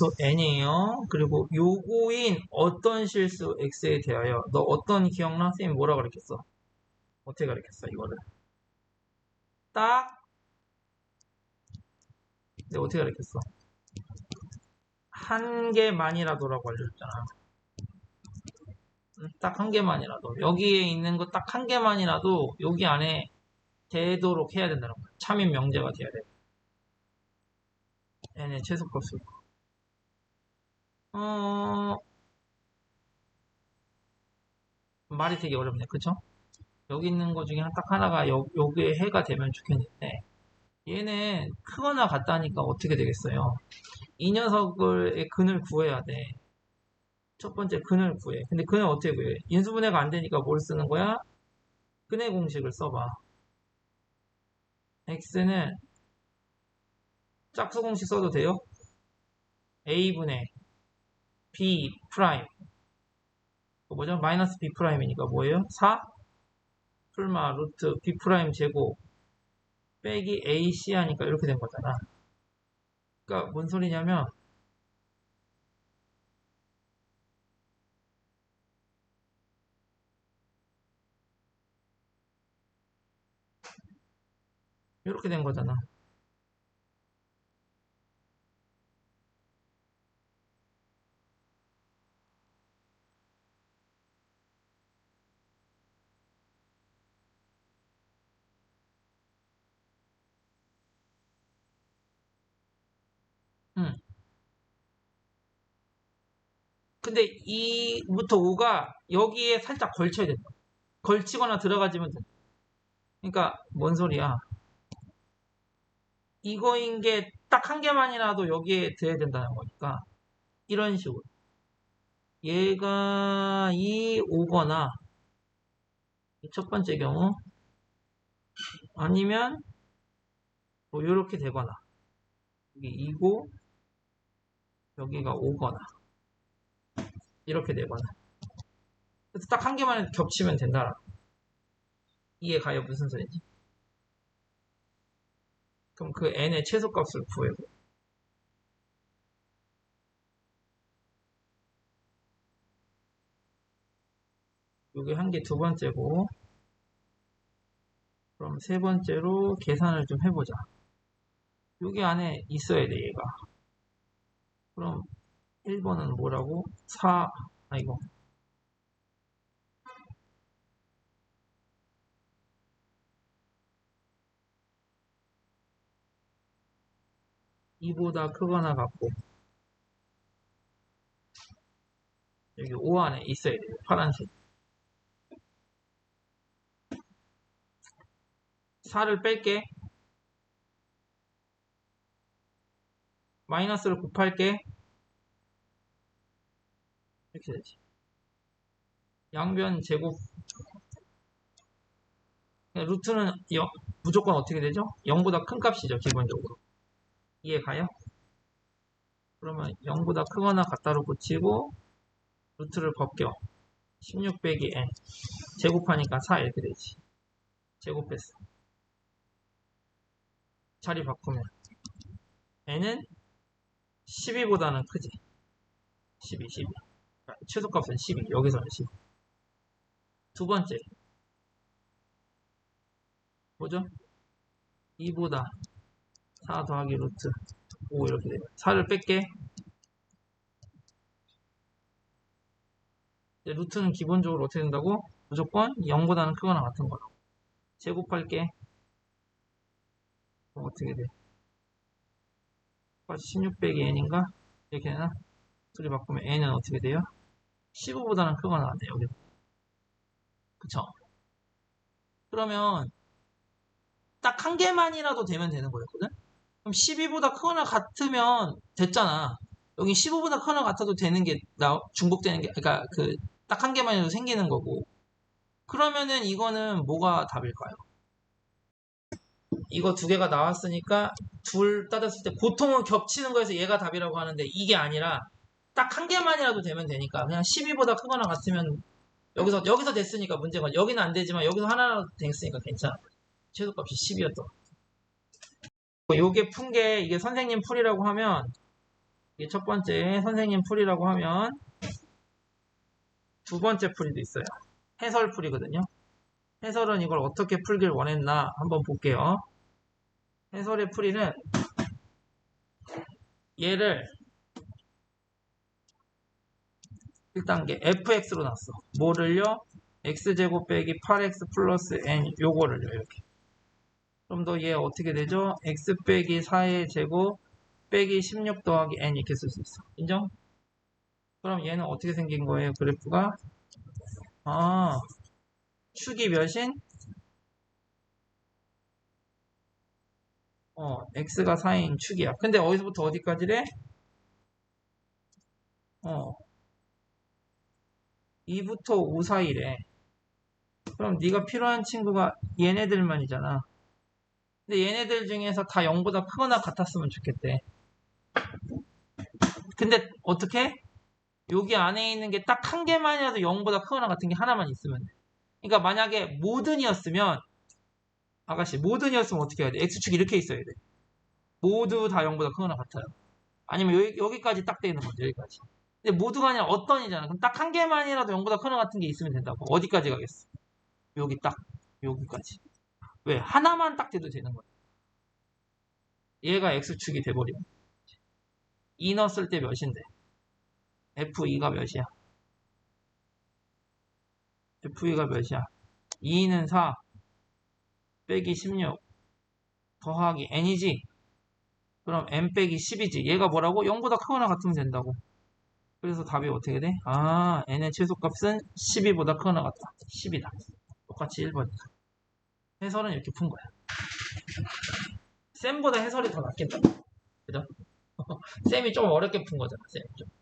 실수 n이에요. 그리고 요거인 어떤 실수 x에 대하여 너 어떤 기억나? 선생님 뭐라 그랬겠어? 어떻게 가르쳤어 이거를? 딱 내가 어떻게 가르쳤어? 한 개만이라도라고 알려줬잖아. 음, 딱한 개만이라도 여기에 있는 거 딱 한 개만이라도 여기 안에 되도록 해야 된다는 거야. 참인 명제가 돼야 돼. n의 최소값을. 어 말이 되게 어렵네, 그쵸? 여기 있는 거 중에 딱 하나가 여, 여기에 해가 되면 좋겠는데 얘는 크거나 같다니까 어떻게 되겠어요? 이 녀석의 근을 구해야 돼. 첫 번째 근을 구해. 근데 근을 어떻게 구해? 인수분해가 안 되니까 뭘 쓰는 거야? 근의 공식을 써봐. x는 짝수 공식 써도 돼요? a분의 b 프라임 뭐죠? 마이너스 b 프라임이니까 뭐예요? 4 풀마 루트 b 프라임 제곱 빼기 ac 하니까 이렇게 된 거잖아. 그러니까 뭔 소리냐면 이렇게 된 거잖아. 근데 2부터 5가 여기에 살짝 걸쳐야 된다. 걸치거나 들어가지면 된다. 그러니까 뭔 소리야? 이거인 게 딱 한 개만이라도 여기에 돼야 된다는 거니까 이런 식으로 얘가 이 오거나 첫 번째 경우 아니면 뭐 이렇게 되거나 여기 2고 여기가 오거나 이렇게 되거나 그래서 딱 한 개만 겹치면 된다 이해 가요 무슨 소리인지 그럼 그 n의 최소값을 구해요. 여기 한 개 두 번째고 그럼 세 번째로 계산을 좀 해보자. 여기 안에 있어야 돼 얘가. 그럼 1번은 뭐라고? 4 아이고 2보다 크거나 같고. 여기 5 안에 있어야 돼요. 파란색. 4를 뺄게. 마이너스를 곱할게 이렇게 되지. 양변 제곱. 루트는 무조건 어떻게 되죠? 0보다 큰 값이죠 기본적으로. 이해 가요? 그러면 0보다 크거나 같다로 고치고 루트를 벗겨. 16 빼기 n. 제곱하니까 4 이렇게 되지. 제곱했어 자리 바꾸면. n은 12보다는 크지. 12, 12 최소값은 12 여기서는 12두 번째 뭐죠? 2보다 4 더하기 루트 5 이렇게 돼요. 4를 뺄게. 루트는 기본적으로 어떻게 된다고? 무조건 0보다는 크거나 같은 거로. 제곱할게. 그럼 어떻게 돼? 16 빼기 n인가? 이렇게 되나? 둘이 바꾸면 n은 어떻게 돼요? 15보다는 크거나 같네, 여기. 그쵸? 그러면 딱 한 개만이라도 되면 되는 거였거든? 그럼 12보다 크거나 같으면 됐잖아. 여기 15보다 크거나 같아도 되는 게 나, 중복되는 게 그러니까 그 딱 한 개만이라도 생기는 거고. 그러면은 이거는 뭐가 답일까요? 이거 두 개가 나왔으니까 둘 따졌을 때 보통은 겹치는 거에서 얘가 답이라고 하는데 이게 아니라 딱 한 개만이라도 되면 되니까 그냥 12보다 크거나 같으면 여기서 여기서 됐으니까 문제가 여기는 안 되지만 여기서 하나라도 됐으니까 괜찮아. 최소값이 10이었던. 요게 푼 게 이게 선생님 풀이라고 하면 이게 첫 번째 선생님 풀이라고 하면 두 번째 풀이도 있어요. 해설 풀이거든요. 해설은 이걸 어떻게 풀길 원했나 한번 볼게요. 해설의 풀이는 얘를 1단계 fx로 놨어. 뭐를요? x제곱 빼기 8x 플러스 n 요거를요 이렇게. 그럼 더 얘 어떻게 되죠? x 빼기 4의 제곱 빼기 16 더하기 n 이렇게 쓸 수 있어. 인정? 그럼 얘는 어떻게 생긴 거예요? 그래프가 아 축이 몇인? 어 x가 4인 축이야. 근데 어디서부터 어디까지래? 어 2부터 5 사이래. 그럼 네가 필요한 친구가 얘네들만이잖아. 근데 얘네들 중에서 다 0보다 크거나 같았으면 좋겠대. 근데 어떻게? 여기 안에 있는 게 딱 한 개만이라도 0보다 크거나 같은 게 하나만 있으면 돼. 그러니까 만약에 모든이었으면 아가씨 모든이었으면 어떻게 해야 돼? x축이 이렇게 있어야 돼. 모두 다 0보다 크거나 같아요. 아니면 여기, 여기까지 딱 돼 있는 거죠. 여기까지. 근데 모두가 아니라 어떤이잖아. 그럼 딱 한 개만이라도 0보다 크거나 같은 게 있으면 된다고. 어디까지 가겠어? 여기 딱 여기까지. 왜? 하나만 딱 돼도 되는 거야. 얘가 x축이 돼버리면. 2 넣었을 때 몇인데? F2가 몇이야? F2가 몇이야? 2는 4 빼기 16 더하기 n이지? 그럼 n 빼기 10이지. 얘가 뭐라고? 0보다 크거나 같으면 된다고. 그래서 답이 어떻게 돼? 아, n의 최소값은 12보다 크거나 같다. 10이다. 똑같이 1번이다. 해설은 이렇게 푼 거야. 쌤보다 해설이 더 낫겠다. 그죠? 쌤이 좀 어렵게 푼 거잖아, 쌤이 좀.